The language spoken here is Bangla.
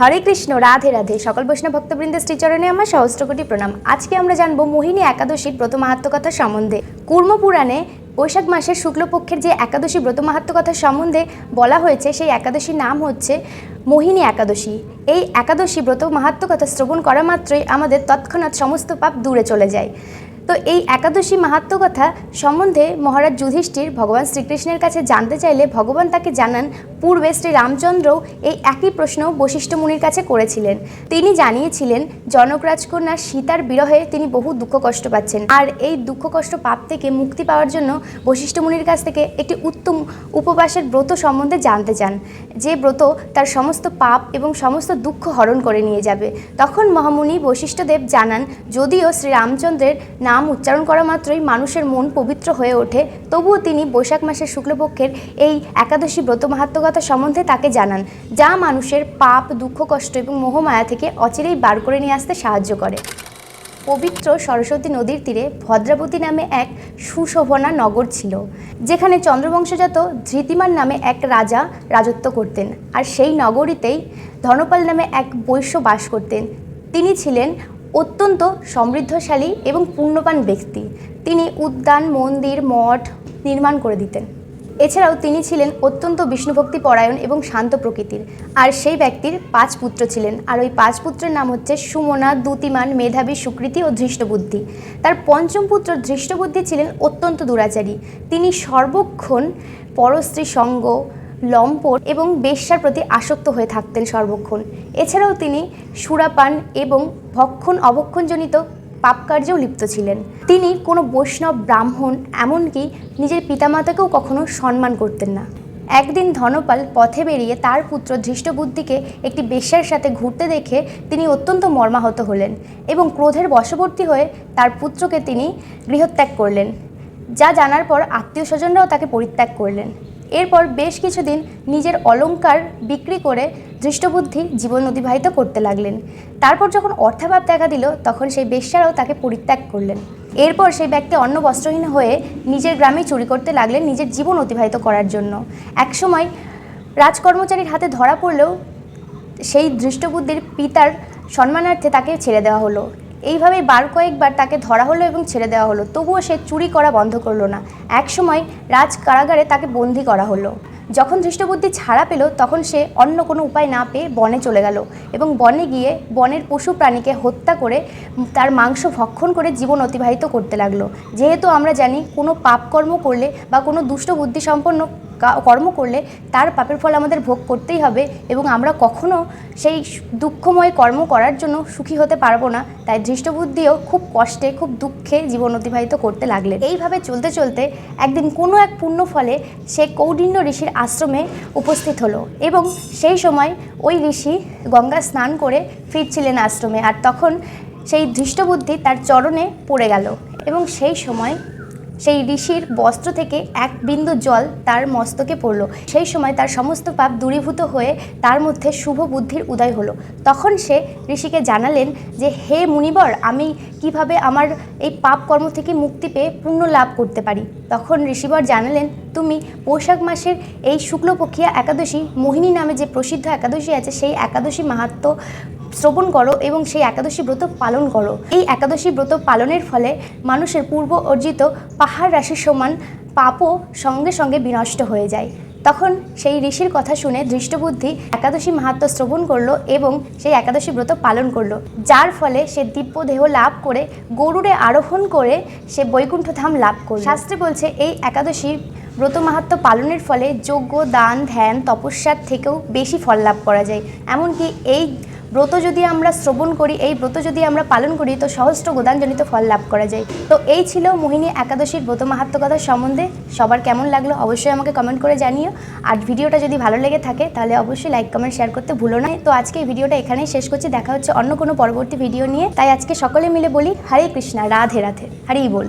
হরে কৃষ্ণ, রাধে রাধে। সকল বৈষ্ণব ভক্তবৃন্দের শ্রীচরণে আমার সহস্রকোটি প্রণাম। আজকে আমরা জানব মোহিনী একাদশীর ব্রত মাহাত্ম কথা সম্বন্ধে। কুর্ম পুরাণে বৈশাখ মাসের শুক্লপক্ষের যে একাদশী ব্রত মাহাত্ম কথা সম্বন্ধে বলা হয়েছে, সেই একাদশীর নাম হচ্ছে মোহিনী একাদশী। এই একাদশী ব্রত মাহাত্ম কথা শ্রবণ করা মাত্রই আমাদের তৎক্ষণাৎ সমস্ত পাপ দূরে চলে যায়। তো এই একাদশী মাহাত্ম কথা সম্বন্ধে মহারাজ যুধিষ্ঠির ভগবান শ্রীকৃষ্ণের কাছে জানতে চাইলে ভগবান তাকে জানান, পূর্বে শ্রী রামচন্দ্রও এই একই প্রশ্ন বশিষ্ঠ মুনির কাছে করেছিলেন। তিনি জানিয়েছিলেন, জনক রাজকন্যা সীতার বিরহে তিনি বহু দুঃখ কষ্ট পাচ্ছেন। আর এই দুঃখ কষ্ট পাপ থেকে মুক্তি পাওয়ার জন্য বশিষ্ঠ মুনির কাছ থেকে একটি উত্তম উপবাসের ব্রত সম্বন্ধে জানতে চান। যে ব্রত তার সমস্ত পাপ এবং সমস্ত দুঃখ হরণ করে নিয়ে যাবে। তখন মহামুনি বশিষ্ঠদেব জানান, যদিও শ্রী রামচন্দ্রের নাম উচ্চারণ করা মাত্রই মানুষের মন পবিত্র হয়ে ওঠে। তবুও তিনি বৈশাখ মাসের শুক্লপক্ষের এই একাদশী ব্রত মাহাত্মকতা সম্বন্ধে তাকে জানান, যা মানুষের পাপ, দুঃখ, কষ্ট এবং মোহমায়া থেকে অচিরেই বার করে নিয়ে আসতে সাহায্য করে। পবিত্র সরস্বতী নদীর তীরে ভদ্রাবতী নামে এক সুশোভনা নগর ছিল, যেখানে চন্দ্রবংশজাত ধৃতিমান নামে এক রাজা রাজত্ব করতেন, আর সেই নগরীতেই ধনপাল নামে এক বৈশ্য বাস করতেন। তিনি ছিলেন অত্যন্ত সমৃদ্ধশালী এবং পুণ্যবান ব্যক্তি। তিনি উদ্যান, মন্দির, মঠ নির্মাণ করে দিতেন। এছাড়াও তিনি ছিলেন অত্যন্ত বিষ্ণুভক্তি পরায়ণ এবং শান্ত প্রকৃতির। আর সেই ব্যক্তির পাঁচ পুত্র ছিলেন। আর ওই পাঁচ পুত্রের নাম হচ্ছে সুমনা, দুতিমান, মেধাবী, সুকৃতি ও ধৃষ্টবুদ্ধি তার পঞ্চম পুত্র ধৃষ্টবুদ্ধি ছিলেন অত্যন্ত দুরাচারী। তিনি সর্বক্ষণ পরস্ত্রী সঙ্গ লম্পট এবং বেশ্যার প্রতি আসক্ত হয়ে থাকতেন সর্বক্ষণ। এছাড়াও তিনি সুরাপান এবং ভক্ষণ অভক্ষণজনিত পাপকার্যেও লিপ্ত ছিলেন। তিনি কোনো বৈষ্ণব, ব্রাহ্মণ, এমনকি নিজের পিতামাতাকেও কখনো সম্মান করতেন না। একদিন ধনপাল পথে বেরিয়ে তার পুত্র ধৃষ্টবুদ্ধিকে একটি বেশ্যার সাথে ঘুরতে দেখে তিনি অত্যন্ত মর্মাহত হলেন এবং ক্রোধের বশবর্তী হয়ে তার পুত্রকে তিনি গৃহত্যাগ করলেন। যা জানার পর আত্মীয় স্বজনরাও তাকে পরিত্যাগ করলেন। এরপর বেশ কিছুদিন নিজের অলঙ্কার বিক্রি করে দৃষ্টবুদ্ধি জীবন অতিবাহিত করতে লাগলেন। তারপর যখন অর্থাভাব দেখা দিল, তখন সেই বেশ্যারাও তাকে পরিত্যাগ করলেন। এরপর সেই ব্যক্তি অন্ন বস্ত্রহীন হয়ে নিজের গ্রামে চুরি করতে লাগলেন নিজের জীবন অতিবাহিত করার জন্য। একসময় রাজকর্মচারীর হাতে ধরা পড়লেও সেই দৃষ্টবুদ্ধির পিতার সম্মানার্থে তাকে ছেড়ে দেওয়া হলো। এইভাবেই বার কয়েকবার তাকে ধরা হলো এবং ছেড়ে দেওয়া হলো। তবুও সে চুরি করা বন্ধ করল না। একসময় রাজ কারাগারে তাকে বন্দি করা হলো। যখন দৃষ্টবুদ্ধি ছাড়া পেল, তখন সে অন্য কোনো উপায় না পেয়ে বনে চলে গেল এবং বনে গিয়ে বনের পশু প্রাণীকে হত্যা করে তার মাংস ভক্ষণ করে জীবন অতিবাহিত করতে লাগল। যেহেতু আমরা জানি কোনো পাপকর্ম করলে বা কোনো দুষ্ট বুদ্ধি সম্পন্ন কর্ম করলে তার পাপের ফল আমাদের ভোগ করতেই হবে এবং আমরা কখনো সেই দুঃখময় কর্ম করার জন্য সুখী হতে পারব না। তাই দৃষ্টবুদ্ধিও খুব কষ্টে, খুব দুঃখে জীবন অতিবাহিত করতে লাগলেন এইভাবে চলতে চলতে একদিন কোনো এক পুণ্য ফলে সে কৌডিন্য ঋষির আশ্রমে উপস্থিত হলো এবং সেই সময় ওই ঋষি গঙ্গা স্নান করে ফিরছিলেন আশ্রমে। আর তখন সেই ধৃষ্টবুদ্ধি তার চরণে পড়ে গেল এবং সেই সময় সেই ঋষির বস্ত্র থেকে এক বিন্দু জল তার মস্তকে পড়ল। সেই সময় তার সমস্ত পাপ দূরীভূত হয়ে তার মধ্যে শুভ বুদ্ধির উদয় হলো। তখন সে ঋষিকে জানালেন যে, হে মুনিবর, আমি কীভাবে আমার এই পাপ কর্ম থেকে মুক্তি পেয়ে পুণ্য লাভ করতে পারি? তখন ঋষিবর জানালেন, তুমি বৈশাখ মাসের এই শুক্লপক্ষিয়া একাদশী, মোহিনী নামে যে প্রসিদ্ধ একাদশী আছে, সেই একাদশী মাহাত্ম শ্রবণ করো এবং সেই একাদশী ব্রত পালন করো। এই একাদশী ব্রত পালনের ফলে মানুষের পূর্ব অর্জিত পাহাড় রাশির সমান পাপও সঙ্গে সঙ্গে বিনষ্ট হয়ে যায়। তখন সেই ঋষির কথা শুনে দৃষ্টবুদ্ধি একাদশী মাহাত্ম শ্রবণ করল এবং সেই একাদশী ব্রত পালন করল। যার ফলে সে দিব্য দেহ লাভ করে গরুড়ে আরোহণ করে সে বৈকুণ্ঠ ধাম লাভ করল। শাস্ত্রে বলছে, এই একাদশী ব্রত মাহাত্ম পালনের ফলে যোগ্য, দান, ধ্যান, তপস্যার থেকেও বেশি ফল লাভ করা যায়। এমনকি এই ব্রত যদি আমরা শ্রবণ করি, এই ব্রত যদি আমরা পালন করি, তো সহস্র গোদানজনিত ফল লাভ করা যায়। তো এই ছিল মোহিনী একাদশীর ব্রত মাহাত্ম কথা সম্বন্ধে। সবার কেমন লাগল অবশ্যই আমাকে কমেন্ট করে জানিও। আর ভিডিওটা যদি ভালো লেগে থাকে, তাহলে অবশ্যই লাইক কমেন্ট শেয়ার করতে ভুলো না। তো আজকে এই ভিডিওটা এখানেই শেষ করছি। দেখা হচ্ছে অন্য কোনো পরবর্তী ভিডিও নিয়ে। তাই আজকে সকলে মিলে বলি, হরে কৃষ্ণা, রাধে রাধে। হরেই বল।